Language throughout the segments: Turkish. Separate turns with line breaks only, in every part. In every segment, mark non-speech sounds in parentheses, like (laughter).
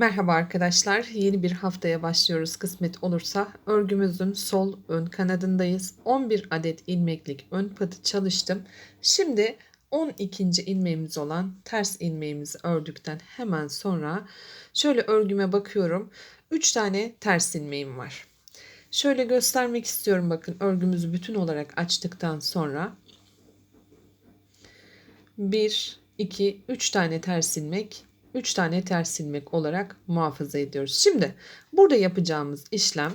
Merhaba arkadaşlar. Yeni bir haftaya başlıyoruz kısmet olursa. Örgümüzün sol ön kanadındayız. 11 adet ilmeklik ön patı çalıştım. Şimdi 12. ilmeğimiz olan ters ilmeğimizi ördükten hemen sonra şöyle örgüme bakıyorum. 3 tane ters ilmeğim var. Şöyle göstermek istiyorum bakın örgümüzü bütün olarak açtıktan sonra 1 2 3 tane ters ilmek 3 tane ters ilmek olarak muhafaza ediyoruz. Şimdi burada yapacağımız işlem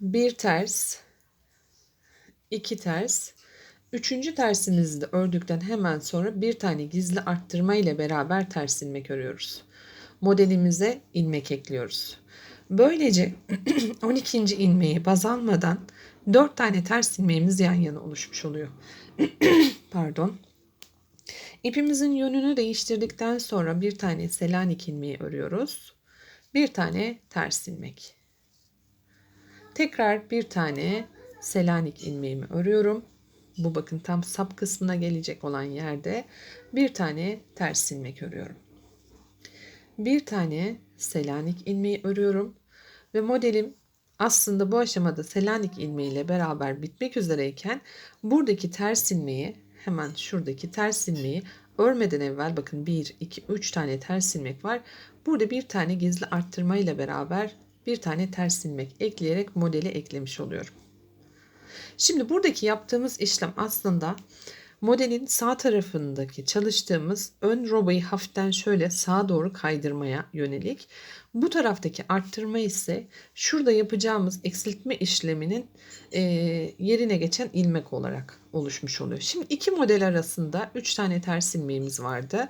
bir ters, iki ters, üçüncü tersimizi de ördükten hemen sonra bir tane gizli arttırma ile beraber ters ilmek örüyoruz. Modelimize ilmek ekliyoruz. Böylece (clears throat) 12. ilmeği baz almadan 4 tane ters ilmeğimiz yan yana oluşmuş oluyor. (clears throat) Pardon. İpimizin yönünü değiştirdikten sonra bir tane selanik ilmeği örüyoruz. Bir tane ters ilmek. Tekrar bir tane selanik ilmeğimi örüyorum. Bu bakın tam sap kısmına gelecek olan yerde bir tane ters ilmek örüyorum. Bir tane selanik ilmeği örüyorum ve modelim aslında bu aşamada selanik ilmeği ile beraber bitmek üzereyken buradaki ters ilmeği hemen şuradaki ters ilmeği örmeden evvel bakın 1, 2, 3 tane ters ilmek var. Burada bir tane gizli arttırma ile beraber bir tane ters ilmek ekleyerek modeli eklemiş oluyorum. Şimdi buradaki yaptığımız işlem aslında modelin sağ tarafındaki çalıştığımız ön robayı hafiften şöyle sağa doğru kaydırmaya yönelik. Bu taraftaki arttırma ise şurada yapacağımız eksiltme işleminin e, yerine geçen ilmek olarak oluşmuş oluyor. Şimdi iki model arasında 3 tane ters ilmeğimiz vardı.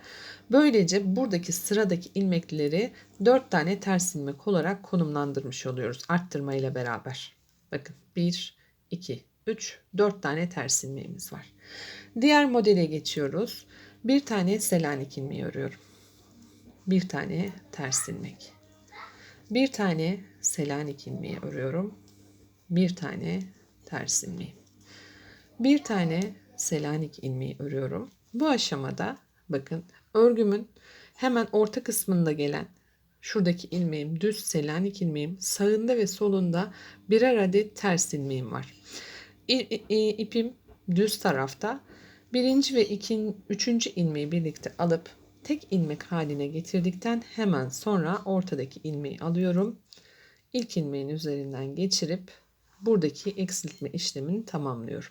Böylece buradaki sıradaki ilmekleri 4 tane ters ilmek olarak konumlandırmış oluyoruz arttırma ile beraber. Bakın 1, 2, 3, 4 tane ters ilmeğimiz var. Diğer modele geçiyoruz. Bir tane selanik ilmeği örüyorum. Bir tane ters ilmek. Bir tane selanik ilmeği örüyorum. Bir tane ters ilmeği. Bir tane selanik ilmeği örüyorum. Bu aşamada bakın örgümün hemen orta kısmında gelen şuradaki ilmeğim düz selanik ilmeğim sağında ve solunda birer adet ters ilmeğim var. İpim düz tarafta birinci ve ikinci, üçüncü ilmeği birlikte alıp tek ilmek haline getirdikten hemen sonra ortadaki ilmeği alıyorum. İlk ilmeğin üzerinden geçirip buradaki eksiltme işlemini tamamlıyorum.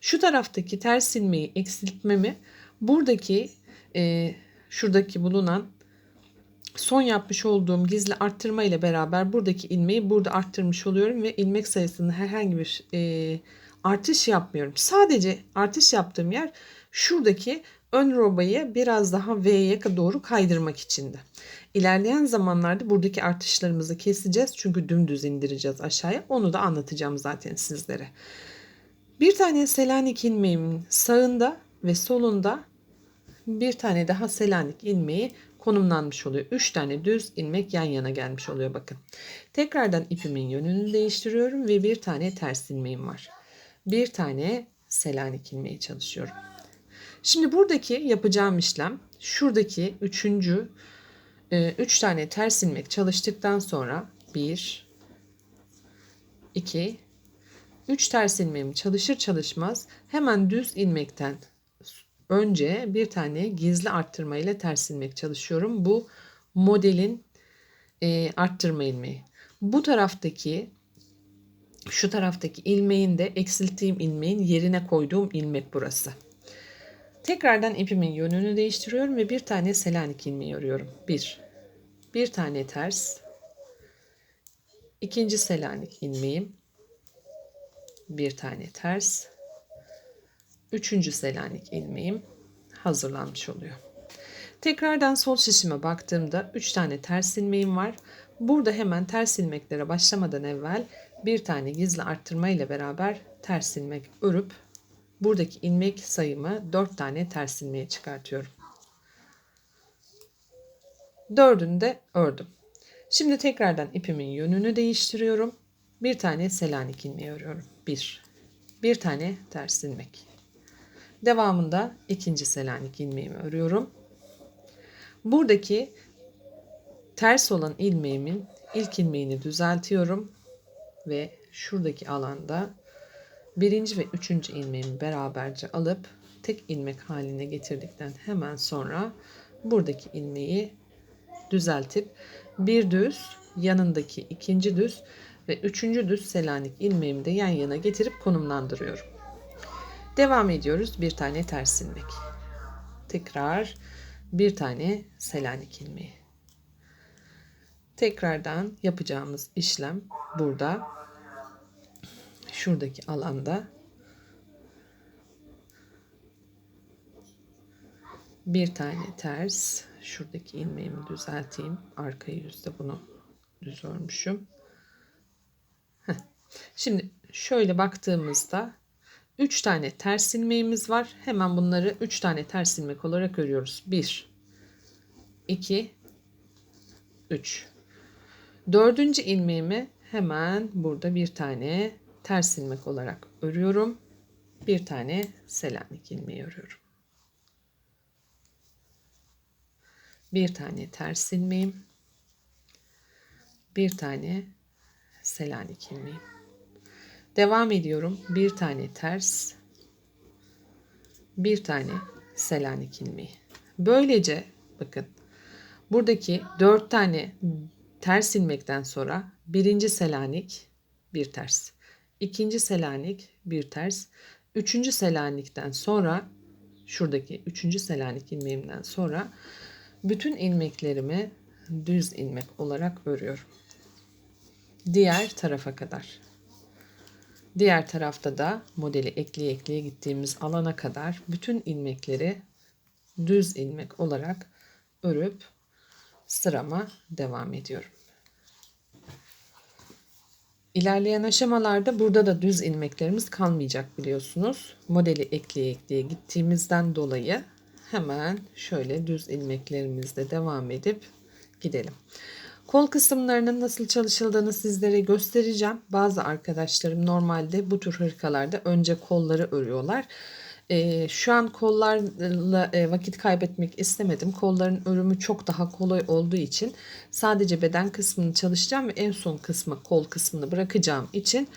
Şu taraftaki ters ilmeği eksiltmemi buradaki e, şuradaki bulunan son yapmış olduğum gizli arttırma ile beraber buradaki ilmeği burada arttırmış oluyorum ve ilmek sayısında herhangi bir e, artış yapmıyorum. Sadece artış yaptığım yer şuradaki ön robayı biraz daha V'ye doğru kaydırmak içindi. İlerleyen zamanlarda buradaki artışlarımızı keseceğiz. Çünkü dümdüz indireceğiz aşağıya. Onu da anlatacağım zaten sizlere. Bir tane Selanik ilmeğimin sağında ve solunda bir tane daha Selanik ilmeği konumlanmış oluyor. 3 tane düz ilmek yan yana gelmiş oluyor bakın. Tekrardan ipimin yönünü değiştiriyorum ve bir tane ters ilmeğim var. Bir tane Selanik ilmeği çalışıyorum. Şimdi buradaki yapacağım işlem şuradaki üçüncü e, üç tane ters ilmek çalıştıktan sonra bir, iki, üç ters ilmeğimi çalışır çalışmaz hemen düz ilmekten önce bir tane gizli arttırma ile ters ilmek çalışıyorum. Bu modelin e, arttırma ilmeği. Bu taraftaki şu taraftaki ilmeğin de eksilttiğim ilmeğin yerine koyduğum ilmek burası. Tekrardan ipimin yönünü değiştiriyorum ve bir tane selanik ilmeği örüyorum. Bir, bir tane ters, ikinci selanik ilmeğim, bir tane ters, üçüncü selanik ilmeğim hazırlanmış oluyor. Tekrardan sol şişime baktığımda 3 tane ters ilmeğim var. Burada hemen ters ilmeklere başlamadan evvel bir tane gizli arttırma ile beraber ters ilmek örüp buradaki ilmek sayımı 4 tane ters ilmeğe çıkartıyorum. Dördünü de ördüm. Şimdi tekrardan ipimin yönünü değiştiriyorum. Bir tane selanik ilmeği örüyorum. Bir. Bir tane ters ilmek. Devamında ikinci selanik ilmeğimi örüyorum. Buradaki ters olan ilmeğimin ilk ilmeğini düzeltiyorum ve şuradaki alanda birinci ve üçüncü ilmeğimi beraberce alıp tek ilmek haline getirdikten hemen sonra buradaki ilmeği düzeltip bir düz yanındaki ikinci düz ve üçüncü düz selanik ilmeğimi de yan yana getirip konumlandırıyorum. Devam ediyoruz. Bir tane ters ilmek. Tekrar bir tane selanik ilmeği. Tekrardan yapacağımız işlem burada. Şuradaki alanda bir tane ters şuradaki ilmeğimi düzelteyim arka yüzde bunu düz örmüşüm şimdi şöyle baktığımızda 3 tane ters ilmeğimiz var. Hemen bunları 3 tane ters ilmek olarak örüyoruz 1 2 3 dördüncü ilmeğimi hemen burada bir tane ters ilmek olarak örüyorum. Bir tane selanik ilmeği örüyorum. Bir tane ters ilmeğim, bir tane selanik ilmeğim. Devam ediyorum. Bir tane ters, bir tane selanik ilmeği. Böylece bakın buradaki dört tane ters ilmekten sonra birinci selanik bir ters, ikinci selanik bir ters, üçüncü selanikten sonra şuradaki üçüncü selanik ilmeğimden sonra bütün ilmeklerimi düz ilmek olarak örüyorum. Diğer tarafa kadar. Diğer tarafta da modeli ekleye ekleye gittiğimiz alana kadar bütün ilmekleri düz ilmek olarak örüp sırama devam ediyorum. İlerleyen aşamalarda burada da düz ilmeklerimiz kalmayacak biliyorsunuz. Modeli ekleye ekleye gittiğimizden dolayı hemen şöyle düz ilmeklerimizle devam edip gidelim. Kol kısımlarının nasıl çalışıldığını sizlere göstereceğim. Bazı arkadaşlarım normalde bu tür hırkalarda önce kolları örüyorlar. Ee, şu an kollarla e, vakit kaybetmek istemedim. Kolların örümü çok daha kolay olduğu için sadece beden kısmını çalışacağım ve en son kısmı kol kısmını bırakacağım için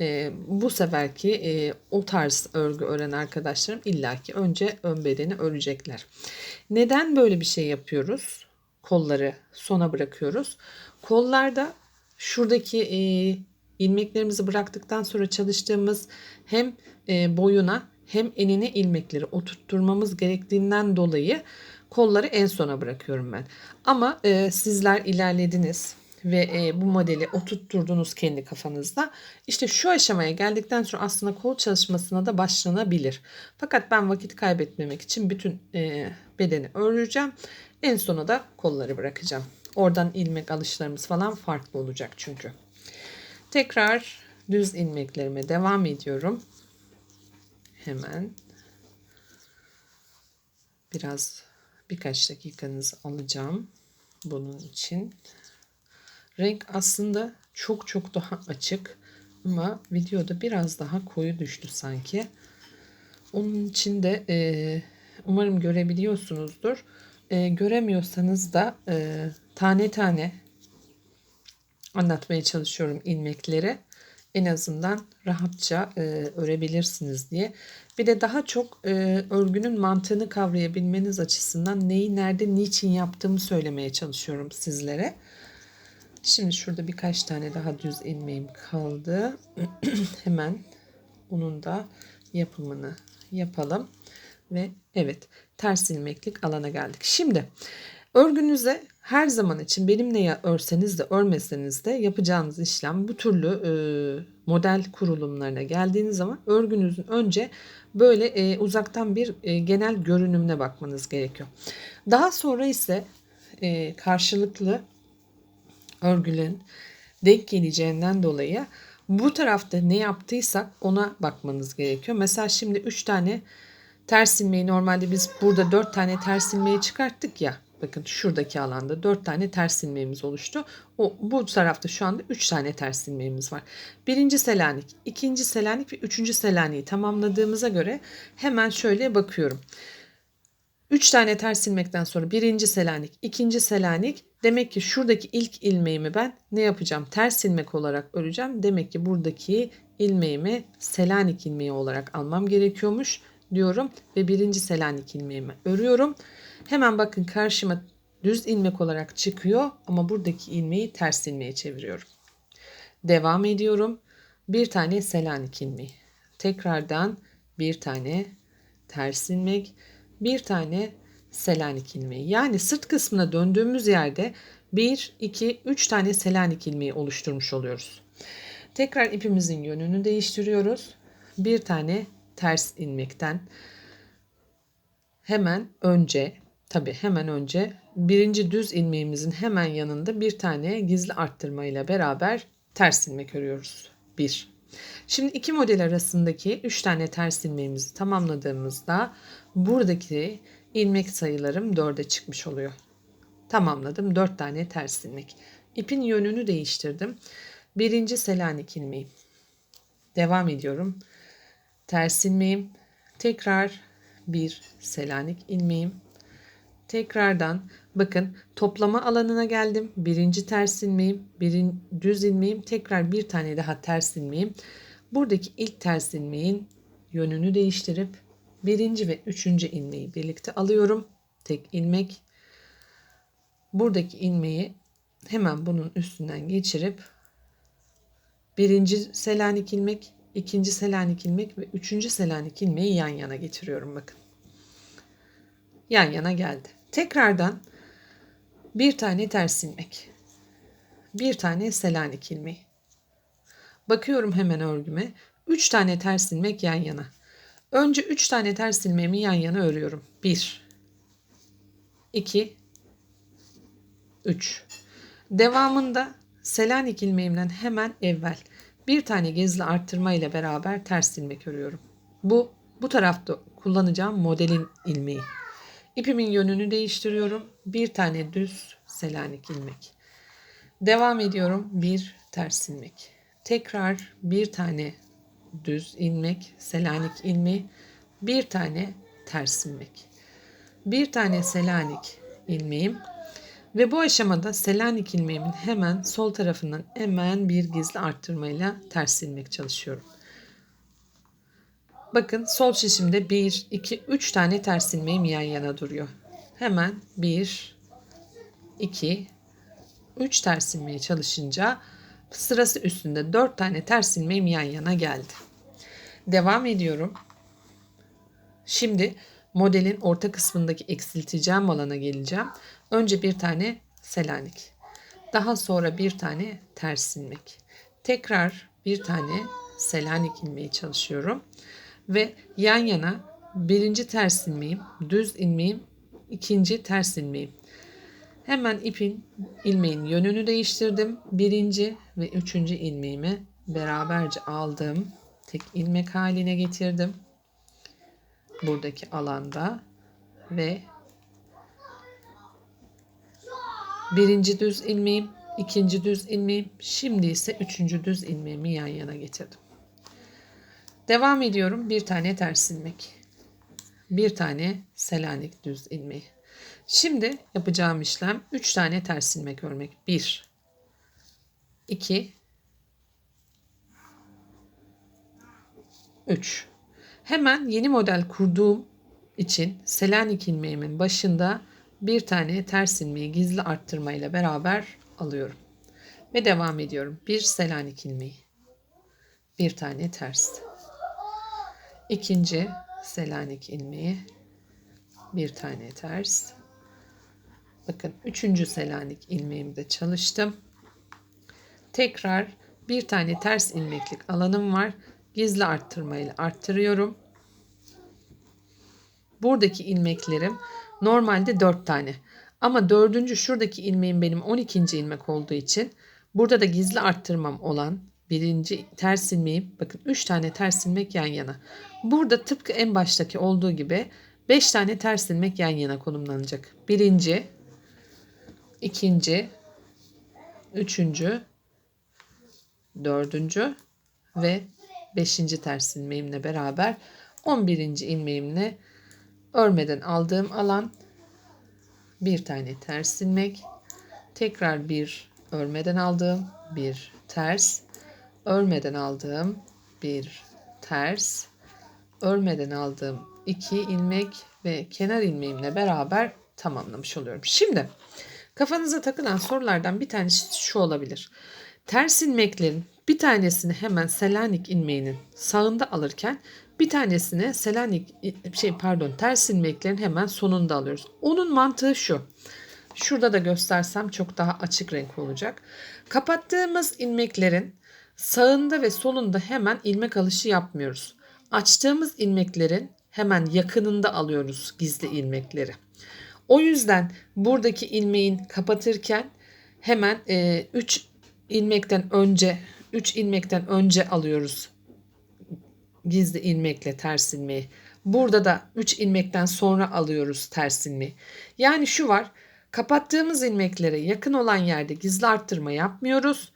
e, bu seferki e, o tarz örgü ören arkadaşlarım illaki önce ön bedeni örecekler. Neden böyle bir şey yapıyoruz? Kolları sona bırakıyoruz. Kollarda şuradaki e, ilmeklerimizi bıraktıktan sonra çalıştığımız hem e, boyuna hem enine ilmekleri oturtturmamız gerektiğinden dolayı kolları en sona bırakıyorum ben. Ama e, sizler ilerlediniz ve e, bu modeli oturtturdunuz kendi kafanızda. İşte şu aşamaya geldikten sonra aslında kol çalışmasına da başlanabilir. Fakat ben vakit kaybetmemek için bütün e, bedeni öreceğim. En sona da kolları bırakacağım. Oradan ilmek alışlarımız falan farklı olacak çünkü. Tekrar düz ilmeklerime devam ediyorum. Hemen biraz birkaç dakikanızı alacağım bunun için. Renk aslında çok çok daha açık ama videoda biraz daha koyu düştü sanki. Onun için de e, umarım görebiliyorsunuzdur. E, göremiyorsanız da e, tane tane anlatmaya çalışıyorum ilmekleri. En azından rahatça e, örebilirsiniz diye. Bir de daha çok e, örgünün mantığını kavrayabilmeniz açısından neyi nerede niçin yaptığımı söylemeye çalışıyorum sizlere. Şimdi şurada birkaç tane daha düz ilmeğim kaldı. (clears throat) Hemen onun da yapımını yapalım. Ve evet ters ilmeklik alana geldik. Şimdi örgünüze her zaman için benimle örseniz de örmeseniz de yapacağınız işlem bu türlü e, model kurulumlarına geldiğiniz zaman örgünüzün önce böyle e, uzaktan bir e, genel görünümüne bakmanız gerekiyor. Daha sonra ise e, karşılıklı örgülün denk geleceğinden dolayı bu tarafta ne yaptıysak ona bakmanız gerekiyor. Mesela şimdi 3 tane ters ilmeği normalde biz burada 4 tane ters ilmeği çıkarttık ya. Bakın şuradaki alanda 4 tane ters ilmeğimiz oluştu. O, bu tarafta şu anda 3 tane ters ilmeğimiz var. Birinci selanik, ikinci selanik ve üçüncü selaniği tamamladığımıza göre hemen şöyle bakıyorum. 3 tane ters ilmekten sonra birinci selanik, ikinci selanik. Demek ki şuradaki ilk ilmeğimi ben ne yapacağım? Ters ilmek olarak öreceğim. Demek ki buradaki ilmeğimi selanik ilmeği olarak almam gerekiyormuş diyorum. Ve birinci selanik ilmeğimi örüyorum. Hemen bakın karşıma düz ilmek olarak çıkıyor ama buradaki ilmeği ters ilmeğe çeviriyorum. Devam ediyorum. Bir tane selanik ilmeği. Tekrardan bir tane ters ilmek, bir tane selanik ilmeği. Yani sırt kısmına döndüğümüz yerde 1, 2, 3 tane selanik ilmeği oluşturmuş oluyoruz. Tekrar ipimizin yönünü değiştiriyoruz. Bir tane ters ilmekten hemen önce tabi hemen önce birinci düz ilmeğimizin hemen yanında bir tane gizli arttırma ile beraber ters ilmek örüyoruz. 1. Şimdi iki model arasındaki 3 tane ters ilmeğimizi tamamladığımızda buradaki ilmek sayılarım 4'e çıkmış oluyor. Tamamladım 4 tane ters ilmek. İpin yönünü değiştirdim. Birinci selanik ilmeğim. Devam ediyorum. Ters ilmeğim. Tekrar bir selanik ilmeğim. Tekrardan bakın toplama alanına geldim. Birinci ters ilmeğim, birin, düz ilmeğim, tekrar bir tane daha ters ilmeğim. Buradaki ilk ters ilmeğin yönünü değiştirip birinci ve üçüncü ilmeği birlikte alıyorum. Tek ilmek. Buradaki ilmeği hemen bunun üstünden geçirip birinci selanik ilmek, ikinci selanik ilmek ve üçüncü selanik ilmeği yan yana getiriyorum bakın. Yan yana geldi. Tekrardan bir tane ters ilmek. Bir tane selanik ilmeği. Bakıyorum hemen örgüme. 3 tane ters ilmek yan yana. Önce 3 tane ters ilmeğimi yan yana örüyorum. 1 2 3 Devamında Selanik ilmeğimden hemen evvel bir tane gizli arttırma ile beraber ters ilmek örüyorum. Bu bu tarafta kullanacağım modelin ilmeği. İpimin yönünü değiştiriyorum. Bir tane düz Selanik ilmek. Devam ediyorum. Bir ters ilmek. Tekrar bir tane düz ilmek, Selanik ilmeği, bir tane ters ilmek. Bir tane Selanik ilmeğim ve bu aşamada Selanik ilmeğimin hemen sol tarafından hemen bir gizli arttırmayla ters ilmek çalışıyorum. Bakın sol şişimde 1, 2, 3 tane ters ilmeğim yan yana duruyor. Hemen 1, 2, 3 ters ilmeği çalışınca sırası üstünde 4 tane ters ilmeğim yan yana geldi. Devam ediyorum. Şimdi modelin orta kısmındaki eksilteceğim alana geleceğim. Önce bir tane selanik. Daha sonra bir tane ters ilmek. Tekrar bir tane selanik ilmeği çalışıyorum. Ve yan yana birinci ters ilmeğim, düz ilmeğim, ikinci ters ilmeğim. Hemen ipin ilmeğin yönünü değiştirdim. Birinci ve üçüncü ilmeğimi beraberce aldım. Tek ilmek haline getirdim. Buradaki alanda ve birinci düz ilmeğim, ikinci düz ilmeğim, şimdi ise üçüncü düz ilmeğimi yan yana getirdim. Devam ediyorum. Bir tane ters ilmek. Bir tane selanik düz ilmeği. Şimdi yapacağım işlem 3 tane ters ilmek örmek. 1 2 3 Hemen yeni model kurduğum için Selanik ilmeğimin başında bir tane ters ilmeği gizli arttırma ile beraber alıyorum. Ve devam ediyorum. Bir Selanik ilmeği. Bir tane ters. İkinci Selanik ilmeği. Bir tane ters. Bakın üçüncü Selanik ilmeğimde çalıştım. Tekrar bir tane ters ilmeklik alanım var. Gizli arttırma ile arttırıyorum. Buradaki ilmeklerim normalde 4 tane. Ama dördüncü şuradaki ilmeğim benim 12. ilmek olduğu için burada da gizli arttırmam olan birinci ters ilmeğim bakın 3 tane ters ilmek yan yana. Burada tıpkı en baştaki olduğu gibi 5 tane ters ilmek yan yana konumlanacak. Birinci, ikinci, üçüncü, dördüncü ve beşinci ters ilmeğimle beraber 11. ilmeğimle örmeden aldığım alan bir tane ters ilmek tekrar bir örmeden aldığım bir ters örmeden aldığım bir ters örmeden aldığım iki ilmek ve kenar ilmeğimle beraber tamamlamış oluyorum. Şimdi kafanıza takılan sorulardan bir tanesi şu olabilir. Ters ilmeklerin bir tanesini hemen Selanik ilmeğinin sağında alırken bir tanesini Selanik şey pardon ters ilmeklerin hemen sonunda alıyoruz. Onun mantığı şu. Şurada da göstersem çok daha açık renk olacak. Kapattığımız ilmeklerin sağında ve solunda hemen ilmek alışı yapmıyoruz. Açtığımız ilmeklerin hemen yakınında alıyoruz gizli ilmekleri. O yüzden buradaki ilmeğin kapatırken hemen 3 e, ilmekten önce 3 ilmekten önce alıyoruz gizli ilmekle ters ilmeği. Burada da 3 ilmekten sonra alıyoruz ters ilmeği. Yani şu var. Kapattığımız ilmeklere yakın olan yerde gizli arttırma yapmıyoruz.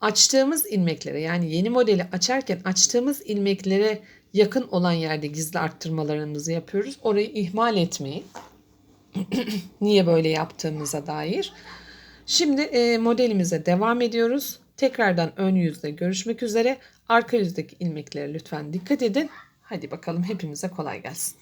Açtığımız ilmeklere yani yeni modeli açarken açtığımız ilmeklere yakın olan yerde gizli arttırmalarımızı yapıyoruz. Orayı ihmal etmeyin. (clears throat) Niye böyle yaptığımıza dair. Şimdi e, modelimize devam ediyoruz. Tekrardan ön yüzde görüşmek üzere. Arka yüzdeki ilmeklere lütfen dikkat edin. Hadi bakalım hepimize kolay gelsin.